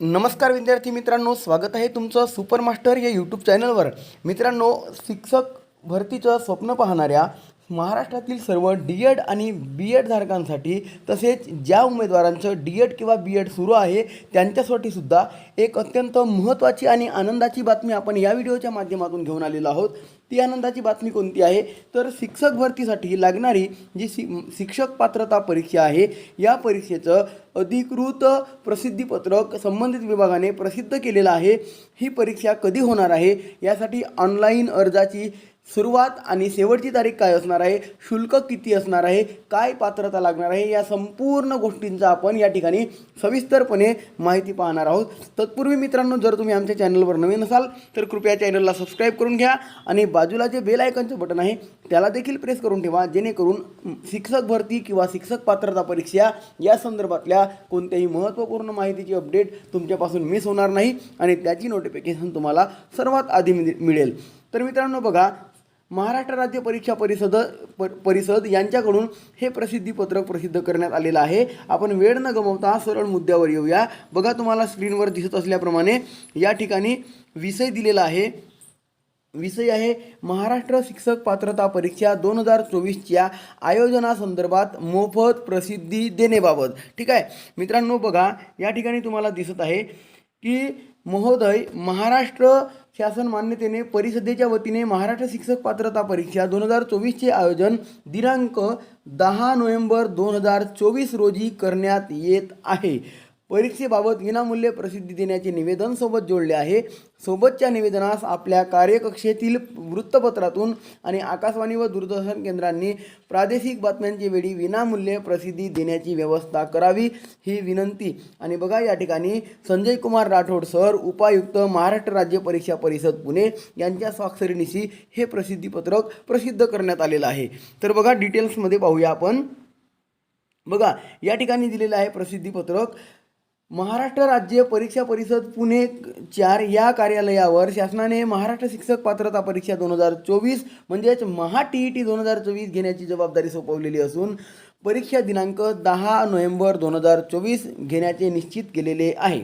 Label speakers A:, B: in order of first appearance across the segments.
A: नमस्कार विद्यार्थी मित्रांनो स्वागत आहे तुमचं सुपर मास्टर या यूट्यूब चॅनलवर मित्रांनो शिक्षक भरतीचं स्वप्न पाहणाऱ्या महाराष्ट्रातील सर्व डी एड आणि बी एड धारकांसाठी तसेच ज्या उमेदवारांचं डी एड किंवा बी एड सुरू आहे त्यांच्यासाठी सुद्धा एक अत्यंत महत्त्वाची आणि आनंदाची बातमी आपण या व्हिडिओच्या माध्यमातून घेऊन आलेलो आहोत. ती आनंदाची बातमी कोणती आहे? तर शिक्षक भरतीसाठी लागणारी जी शि शिक्षक पात्रता परीक्षा आहे या परीक्षेचं अधिकृत प्रसिद्धीपत्रक संबंधित विभागाने प्रसिद्ध केलेलं आहे. ही परीक्षा कधी होणार आहे? यासाठी ऑनलाईन अर्जाची सुरुवात आणि शेवटची तारीख काय असणार आहे? शुल्क किती असणार आहे? काय पात्रता लागणार आहे? या संपूर्ण गोष्टींचा आपण या ठिकाणी सविस्तरपणे माहिती पाहणार आहोत. तत्पूर्वी मित्रांनो जर तुम्ही आमच्या चॅनलवर नवीन असाल तर कृपया चॅनलला सबस्क्राईब करून घ्या आणि बाजूला जे बेल आयकनचं बटन आहे त्याला देखील प्रेस करून ठेवा जेणेकरून शिक्षक भरती किंवा शिक्षक पात्रता परीक्षा या संदर्भातल्या कोणत्याही महत्त्वपूर्ण माहितीची अपडेट तुमच्यापासून मिस होणार नाही आणि त्याची नोटिफिकेशन तुम्हाला सर्वात आधी मिळेल. तर मित्रांनो बघा महाराष्ट्र राज्य परीक्षा परिषद प परिषद यांच्याकडून हे प्रसिद्धीपत्रक प्रसिद्ध करण्यात आलेलं आहे. आपण वेळ न गमावता सरळ मुद्द्यावर येऊया. बघा तुम्हाला स्क्रीनवर दिसत असल्याप्रमाणे या ठिकाणी विषय दिलेला आहे. विषय आहे महाराष्ट्र शिक्षक पात्रता परीक्षा दोन हजार चोवीसच्या आयोजनासंदर्भात मोफत प्रसिद्धी देण्याबाबत ठीक आहे? मित्रांनो बघा या ठिकाणी तुम्हाला दिसत आहे की महोदय महाराष्ट्र शासन मान्यतेने परिषदेच्या वतीने महाराष्ट्र शिक्षक पात्रता परीक्षा दोन हजार चोवीसचे आयोजन दिनांक दहा नोव्हेंबर दोन हजार चोवीस रोजी करण्यात येत आहे. परीक्षेबाबत विनामूल्य प्रसिद्धी देण्याचे निवेदन सोबत जोडले आहे. सोबतच्या निवेदनास आपल्या कार्यकक्षेतील वृत्तपत्रातून आणि आकाशवाणी व दूरदर्शन केंद्रांनी प्रादेशिक बातम्यांची वेळी विनामूल्य प्रसिद्धी देण्याची व्यवस्था करावी ही विनंती. आणि बघा या ठिकाणी संजय कुमार राठोड सर उपायुक्त महाराष्ट्र राज्य परीक्षा परिषद पुणे यांच्या स्वाक्षरीनिशी हे प्रसिद्धीपत्रक प्रसिद्ध करण्यात आलेलं आहे. तर बघा डिटेल्समध्ये पाहूया आपण. बघा या ठिकाणी दिलेलं आहे प्रसिद्धीपत्रक. महाराष्ट्र राज्य परीक्षा परिषद पुणे चार या कार्यालयावर शासनाने महाराष्ट्र शिक्षक पात्रता परीक्षा दोन हजार चोवीस म्हणजेच महा टी ई टी दोन हजार चोवीस घेण्याची जबाबदारी सोपवलेली असून परीक्षा दिनांक दहा नोव्हेंबर दोन हजार चोवीस घेण्याचे निश्चित केलेले आहे.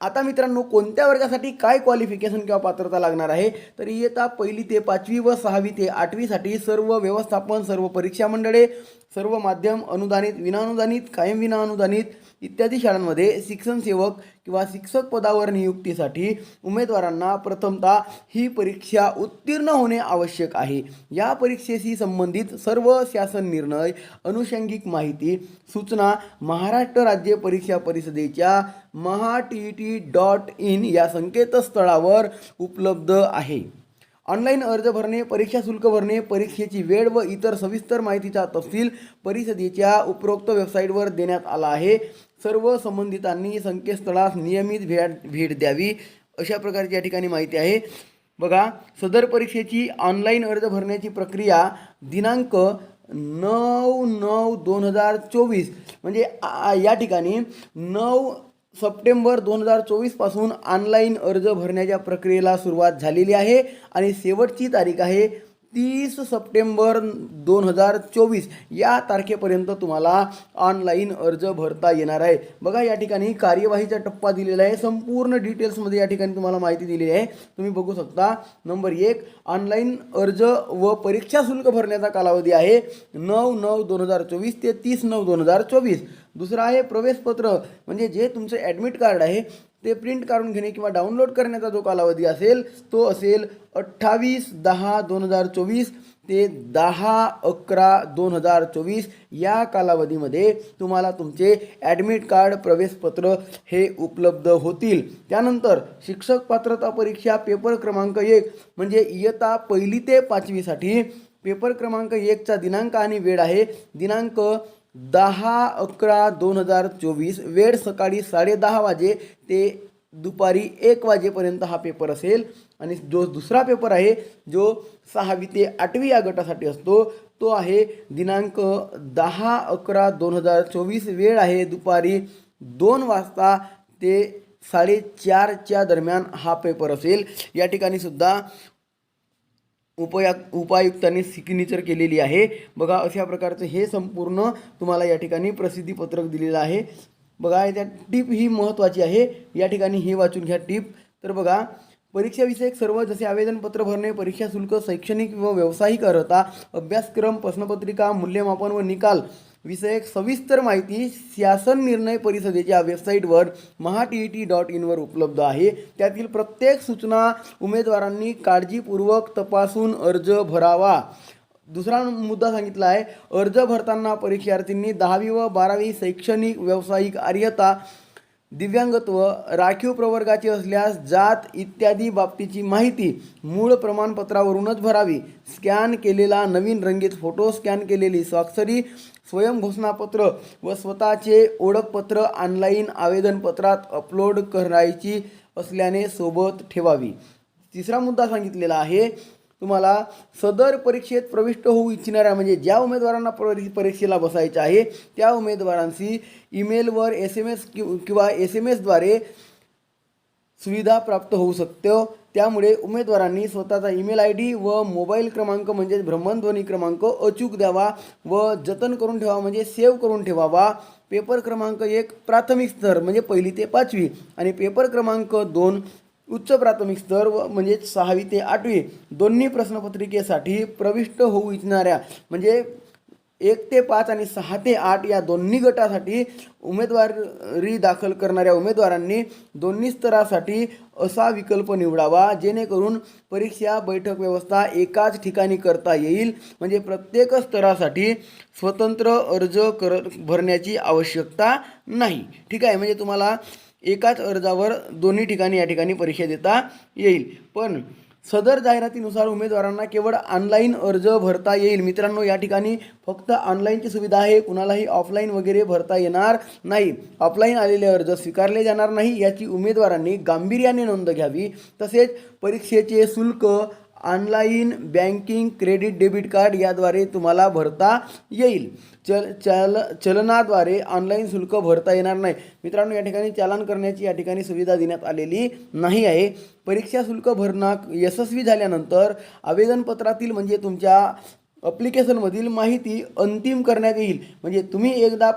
A: आता मित्रांनो कोणत्या वर्गासाठी काय क्वालिफिकेशन किंवा पात्रता लागणार आहे? तर इयत्ता पहिली ते पाचवी व सहावी ते आठवीसाठी सर्व व्यवस्थापन सर्व परीक्षा मंडळे सर्व माध्यम अनुदानित विनाअनुदानित कायम विनाअनुदानित इत्यादी शाळांमध्ये शिक्षणसेवक किंवा शिक्षक पदावर नियुक्तीसाठी उमेदवारांना प्रथमतः ही परीक्षा उत्तीर्ण होणे आवश्यक आहे. या परीक्षेशी संबंधित सर्व शासन निर्णय अनुषंगिक माहिती सूचना महाराष्ट्र राज्य परीक्षा परिषदेच्या Maha T T dot in या संकेतस्थळावर उपलब्ध आहे. ऑनलाईन अर्ज भरणे परीक्षा शुल्क भरणे परीक्षेची वेळ व इतर सविस्तर माहितीचा तपशील परिषदेच्या उपरोक्त वेबसाईटवर देण्यात आला आहे. सर्व संबंधितांनी संकेतस्थळास नियमित भेट भेट द्यावी अशा प्रकारची या ठिकाणी माहिती आहे. बघा सदर परीक्षेची ऑनलाईन अर्ज भरण्याची प्रक्रिया दिनांक नऊ नऊ दोन हजार चोवीस म्हणजे आ- या ठिकाणी नऊ सप्टेंबर दोन हजार चोवीसपासून ऑनलाईन अर्ज भरण्याच्या प्रक्रियेला सुरुवात झालेली आहे आणि शेवटची तारीख आहे तीस सप्टेंबर दोन हजार चोवीस या तारखेपर्यंत तुम्हाला ऑनलाईन अर्ज भरता येणार आहे. बघा या ठिकाणी कार्यवाहीचा टप्पा दिलेला आहे. संपूर्ण डिटेल्समध्ये या ठिकाणी तुम्हाला माहिती दिलेली आहे. तुम्ही बघू शकता नंबर एक ऑनलाईन अर्ज व परीक्षा शुल्क भरण्याचा कालावधी आहे नऊ नऊ दोन हजार चोवीस ते तीस नऊ दोन हजार चोवीस. दुसरं आहे प्रवेशपत्र म्हणजे जे तुमचं ॲडमिट कार्ड आहे ते प्रिंट काढून घेणे किंवा डाउनलोड करण्याचा जो कालावधी असेल तो असेल अठ्ठावीस दहा दोन हजार चोवीस ते दहा अकरा दोन हजार चोवीस या कालावधीमध्ये तुम्हाला तुमचे ॲडमिट कार्ड प्रवेशपत्र हे उपलब्ध होतील. त्यानंतर शिक्षक पात्रता परीक्षा पेपर क्रमांक एक म्हणजे इयत्ता पहिली ते पाचवीसाठी पेपर क्रमांक एकचा दिनांक आणि वेळ आहे. दिनांक दहा अकरा दोन हजार चोवीस वेळ सकाळी साडेदहा वाजे ते दुपारी एक वाजेपर्यंत हा पेपर असेल. आणि जो दुसरा पेपर आहे जो सहावी ते आठवी या गटासाठी असतो तो आहे दिनांक दहा अकरा दोन हजार चोवीस वेळ आहे दुपारी दोन वाजता ते साडेचारच्या दरम्यान हा पेपर असेल. या ठिकाणी सुद्धा उपया उपायुक्तांनी सिग्नेचर केलेली आहे. बघा अशा प्रकारचं हे संपूर्ण तुम्हाला या ठिकाणी प्रसिद्धीपत्रक दिलेलं आहे. बघा त्या टीप ही महत्त्वाची आहे. या ठिकाणी हे वाचून घ्या टीप. तर बघा परीक्षाविषयक सर्व जसे आवेदनपत्र भरणे परीक्षा शुल्क शैक्षणिक व व्यावसायिक अर्हता अभ्यासक्रम प्रश्नपत्रिका मूल्यमापन व निकाल विषयक सविस्तर माहिती शासन निर्णय परिषदेच्या वेबसाईटवर Maha T E T dot इनवर उपलब्ध आहे. त्यातील प्रत्येक सूचना उमेदवारांनी काळजीपूर्वक तपासून अर्ज भरावा. दुसरा मुद्दा सांगितला आहे. अर्ज भरताना परीक्षार्थींनी दहावी व बारावी शैक्षणिक व्यावसायिक आर्यता दिव्यांगत्व राखीव प्रवर्गाचे असल्यास जात इत्यादी बाबतीची माहिती मूळ प्रमाणपत्रावरूनच भरावी. स्कॅन केलेला नवीन रंगीत फोटो स्कॅन केलेली स्वाक्षरी स्वयं घोषणापत्र व स्वतःचे ओळखपत्र ऑनलाईन आवेदनपत्रात अपलोड करायची असल्याने सोबत ठेवावी. तिसरा मुद्दा सांगितलेला आहे तुम्हाला सदर परीक्षेत प्रविष्ट होऊ इच्छिणाऱ्या म्हणजे ज्या उमेदवारांना परीक्षेला बसायचं आहे त्या उमेदवारांशी ईमेलवर एस एम एस किंवा एस एम एसद्वारे सुविधा प्राप्त होऊ शकतो. त्यामुळे उमेदवारांनी स्वतःचा ईमेल आय डी व मोबाईल क्रमांक म्हणजेच भ्रमणध्वनी क्रमांक अचूक द्यावा व जतन करून ठेवा म्हणजे सेव्ह करून ठेवावा. पेपर क्रमांक एक प्राथमिक स्तर म्हणजे पहिली ते पाचवी आणि पेपर क्रमांक दोन उच्च प्राथमिक स्तर व म्हणजेच सहावी ते आठवी दोन्ही प्रश्नपत्रिकेसाठी प्रविष्ट होऊ इच्छिणाऱ्या म्हणजे एक ते पाच आणि सहा ते आठ या दोन्ही गटासाठी उमेदवारी दाखल करणाऱ्या उमेदवारांनी दोन्ही स्तरासाठी असा विकल्प निवडावा जेणेकरून परीक्षा बैठक व्यवस्था एकाच ठिकाणी करता येईल. म्हणजे प्रत्येक स्तरासाठी स्वतंत्र अर्ज कर भरण्याची आवश्यकता नाही. ठीक आहे? म्हणजे तुम्हाला एकाच अर्जावर दोन्ही ठिकाणी या ठिकाणी परीक्षा देता येईल. पण सदर जाहिरातीनुसार उमेदवारांना केवळ ऑनलाईन अर्ज भरता येईल. मित्रांनो या ठिकाणी फक्त ऑनलाईनची सुविधा आहे. कुणालाही ऑफलाईन वगैरे भरता येणार नाही. ऑफलाईन आलेले अर्ज स्वीकारले जाणार नाही. याची उमेदवारांनी गांभीर्याने नोंद घ्यावी. तसेच परीक्षेचे शुल्क online banking credit debit card याद्वारे तुम्हाला भरता येईल. चल चल चलनाद्वारे ऑनलाईन शुल्क भरता येणार नाही. मित्रांनो या ठिकाणी चालन करण्याची या ठिकाणी सुविधा देण्यात आलेली नाही आहे. परीक्षा शुल्क भरणा यशस्वी झाल्यानंतर आवेदनपत्रातील म्हणजे तुमच्या अप्लिकेशनमधील माहिती अंतिम करण्यात येईल. म्हणजे तुम्ही एकदा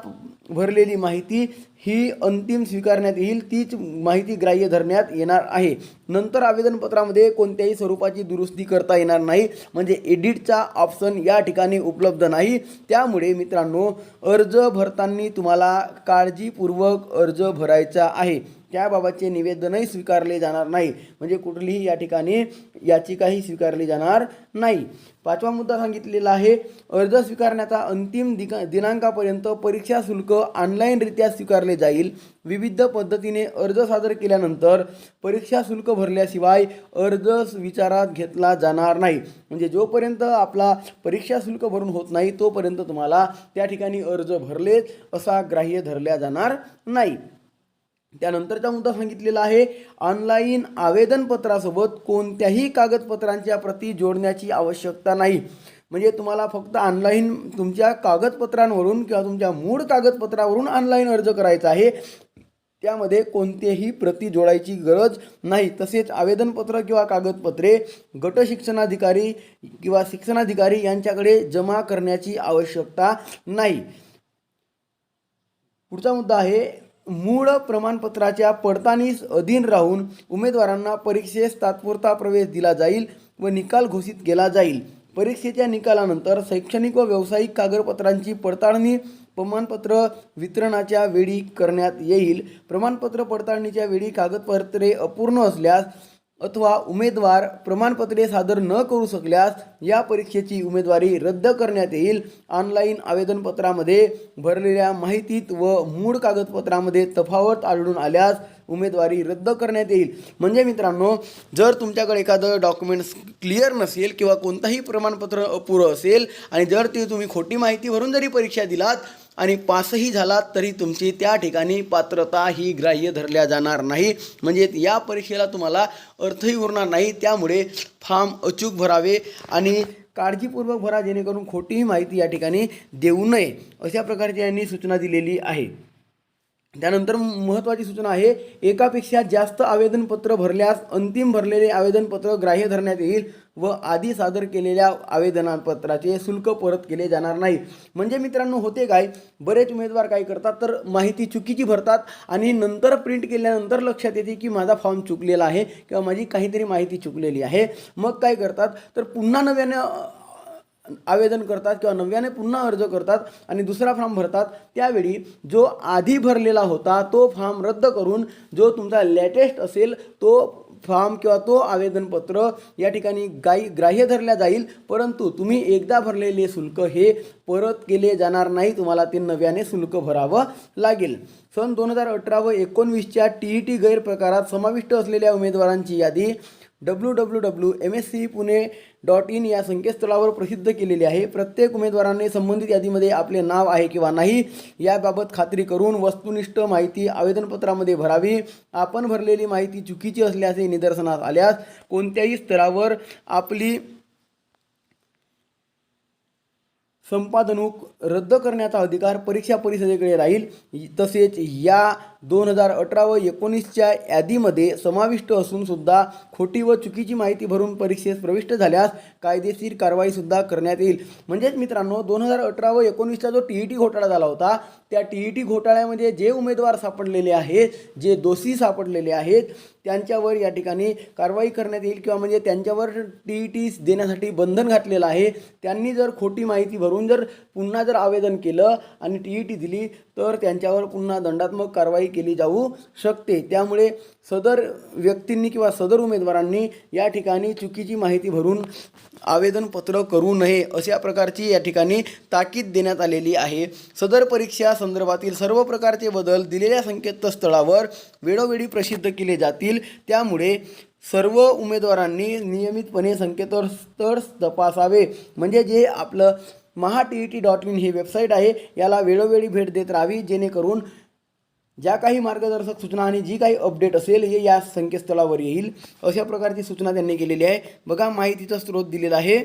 A: भरलेली माहिती ही अंतिम स्वीकारण्यात येईल तीच माहिती ग्राह्य धरण्यात येणार आहे. नंतर आवेदनपत्रामध्ये कोणत्याही स्वरूपाची दुरुस्ती करता येणार नाही म्हणजे एडिटचा ऑप्शन या ठिकाणी उपलब्ध नाही. त्यामुळे मित्रांनो अर्ज भरताना तुम्हाला काळजीपूर्वक अर्ज भरायचा आहे. त्याबाबतचे निवेदनही स्वीकारले जाणार नाही. म्हणजे कुठलीही या ठिकाणी याचिकाही स्वीकारली जाणार नाही. पाचवा मुद्दा सांगितलेला आहे अर्ज स्वीकारण्याचा अंतिम दिका दिनांकापर्यंत परीक्षा शुल्क ऑनलाईनरित्या स्वीकारले जाईल. विविध पद्धतीने अर्ज सादर केल्यानंतर परीक्षा शुल्क भरल्याशिवाय अर्ज विचारात घेतला जाणार नाही. म्हणजे जोपर्यंत आपला परीक्षा शुल्क भरून होत नाही तोपर्यंत तुम्हाला त्या ठिकाणी अर्ज भरलेच असा ग्राह्य धरल्या जाणार नाही. त्यानंतरचा मुद्दा सांगितलेला आहे ऑनलाईन आवेदनपत्रासोबत कोणत्याही कागदपत्रांच्या प्रती जोडण्याची आवश्यकता नाही. म्हणजे तुम्हाला फक्त ऑनलाईन तुमच्या कागदपत्रांवरून किंवा तुमच्या मूळ कागदपत्रावरून ऑनलाईन अर्ज करायचा आहे. त्यामध्ये कोणतेही प्रती जोडायची गरज नाही. तसेच आवेदनपत्र किंवा कागदपत्रे गट शिक्षणाधिकारी किंवा शिक्षणाधिकारी यांच्याकडे जमा करण्याची आवश्यकता नाही. पुढचा मुद्दा आहे मूळ प्रमाणपत्राच्या पडताळणीस अधीन राहून उमेदवारांना परीक्षेस तात्पुरता प्रवेश दिला जाईल व निकाल घोषित केला जाईल. परीक्षेच्या निकालानंतर शैक्षणिक व व्यावसायिक कागदपत्रांची पडताळणी प्रमाणपत्र वितरणाच्या वेळी करण्यात येईल. प्रमाणपत्र पडताळणीच्या वेळी कागदपत्रे अपूर्ण असल्यास अथवा उमेदवार प्रमाणपत्रे सादर न करू शकल्यास या परीक्षेची उमेदवारी रद्द करण्यात येईल. ऑनलाईन आवेदनपत्रामध्ये भरलेल्या माहितीत व मूळ कागदपत्रामध्ये तफावत आढळून आल्यास उमेदवारी रद्द करण्यात येईल. म्हणजे मित्रांनो जर तुमच्याकडे एखादं डॉक्युमेंट्स क्लिअर नसेल किंवा कोणताही प्रमाणपत्र अपुरं असेल आणि जर ते तुम्ही खोटी माहिती भरून जरी परीक्षा दिलात आणि पासही झालात तरी तुमची त्या ठिकाणी पात्रता ही ग्राह्य धरल्या जाणार नाही. म्हणजे या परीक्षेला तुम्हाला अर्थही उरणार नाही. त्यामुळे फॉर्म अचूक भरावे आणि काळजीपूर्वक भरा जेणेकरून खोटीही माहिती या ठिकाणी देऊ नये अशा प्रकारची यांनी सूचना दिलेली आहे. त्यानंतर महत्त्वाची सूचना आहे एकापेक्षा जास्त आवेदनपत्र भरल्यास अंतिम भरलेले आवेदनपत्र ग्राह्य धरण्यात येईल व आधी सादर केलेल्या आवेदनपत्राचे शुल्क परत केले जाणार नाही. म्हणजे मित्रांनो होते काय? बरेच उमेदवार काय करतात? तर माहिती चुकीची भरतात आणि नंतर प्रिंट केल्यानंतर लक्षात येते की माझा फॉर्म चुकलेला आहे किंवा माझी काहीतरी माहिती चुकलेली आहे. मग काय करतात? तर पुन्हा नव्याने आवेदन करतात किंवा नव्याने पुन्हा अर्ज करतात आणि दुसरा फॉर्म भरतात त्यावेळी जो आधी भरलेला होता तो फॉर्म रद्द करून जो तुमचा लेटेस्ट असेल तो फॉर्म किंवा तो आवेदनपत्र या ठिकाणी गाई ग्राह्य धरल्या जाईल परंतु तुम्ही एकदा भरलेले शुल्क हे परत केले जाणार नाही तुम्हाला ते नव्याने शुल्क भरावं लागेल. सन दोन हजार अठरा व एकोणवीसच्या टी ई टी गैरप्रकारात समाविष्ट असलेल्या उमेदवारांची यादी W W W M S C Pune dot in या संकेतस्थळावर प्रसिद्ध केलेली आहे. प्रत्येक उमेदवाराने संबंधित यादीमध्ये आपले नाव आहे किंवा नाही याबाबत खात्री करून वस्तुनिष्ठ माहिती आवेदनपत्रामध्ये भरावी. आपण भरलेली माहिती चुकीची असल्याचे निदर्शनास आल्यास कोणत्याही स्तरावर आपली संपादनूक रद्द करण्याचा अधिकार परीक्षा परिषदेकडे राहील. तसेच या दोन हजार अठरा व एकोणीसच्या यादीमध्ये समाविष्ट असून सुद्धा खोटी व चुकीची माहिती भरून परीक्षेस प्रविष्ट झाल्यास कायदेशीर कारवाईसुद्धा करण्यात येईल. म्हणजेच मित्रांनो दोन हजार अठरा व एकोणीसचा जो टी ई टी घोटाळा झाला होता त्या टी ई टी घोटाळ्यामध्ये जे उमेदवार सापडलेले आहेत जे दोषी सापडलेले आहेत त्यांच्यावर या ठिकाणी कारवाई करण्यात येईल किंवा म्हणजे त्यांच्यावर टी ई टी देण्यासाठी बंधन घातलेलं आहे. त्यांनी जर खोटी माहिती भरून जर पुन्हा जर आवेदन केलं आणि टी ई टी दिली तर त्यांच्यावर पुन्हा दंडात्मक कारवाई केली जाऊ शकते. त्यामुळे सदर व्यक्तींनी किंवा सदर उमेदवारांनी या ठिकाणी चुकीची माहिती भरून आवेदनपत्र करू नये अशा प्रकारची या ठिकाणी ताकीद देण्यात आलेली आहे. सदर परीक्षा संदर्भातील सर्व प्रकारचे बदल दिलेल्या संकेतस्थळावर वेळोवेळी प्रसिद्ध केले जातील. त्यामुळे सर्व उमेदवारांनी नियमितपणे संकेतस्थळ तपासावे. म्हणजे जे आपलं Maha T E T dot in he website आहे. याला वेळोवेळी भेट देत राहावी जेणेकरून ज्या काही मार्गदर्शक सूचना आणि जी काही अपडेट असेल हे या संकेतस्थळावर येईल. अशा प्रकारची सूचना त्यांनी केलेली आहे. बघा माहितीचा स्रोत दिलेला आहे.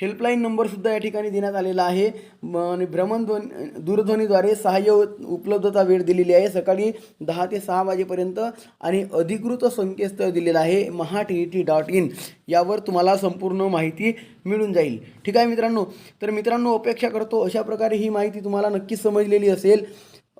A: हेल्पलाईन नंबरसुद्धा या ठिकाणी देण्यात आलेला आहे. म- आणि भ्रमणध्वनी दूरध्वनीद्वारे सहाय्य उपलब्धता वेळ दिलेली आहे. सकाळी दहा ते सहा वाजेपर्यंत आणि अधिकृत संकेतस्थळ दिलेलं आहे. Maha T E T dot in. यावर तुम्हाला संपूर्ण माहिती मिळून जाईल. ठीक आहे मित्रांनो? तर मित्रांनो अपेक्षा करतो अशा प्रकारे ही माहिती तुम्हाला नक्कीच समजलेली असेल.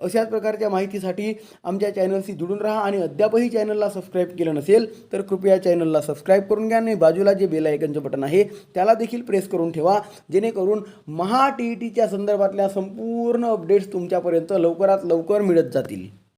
A: अशाच प्रकारच्या माहितीसाठी आमच्या चॅनलशी जुडून राहा आणि अद्यापही चॅनलला सबस्क्राईब केलं नसेल तर कृपया चॅनलला सबस्क्राईब करून घ्या आणि बाजूला जे बेल आयकनचं बटन आहे त्याला देखील प्रेस करून ठेवा जेणेकरून महा टी ई टीच्या संदर्भातल्या संपूर्ण अपडेट्स तुमच्यापर्यंत लवकरात लवकर मिळत जातील.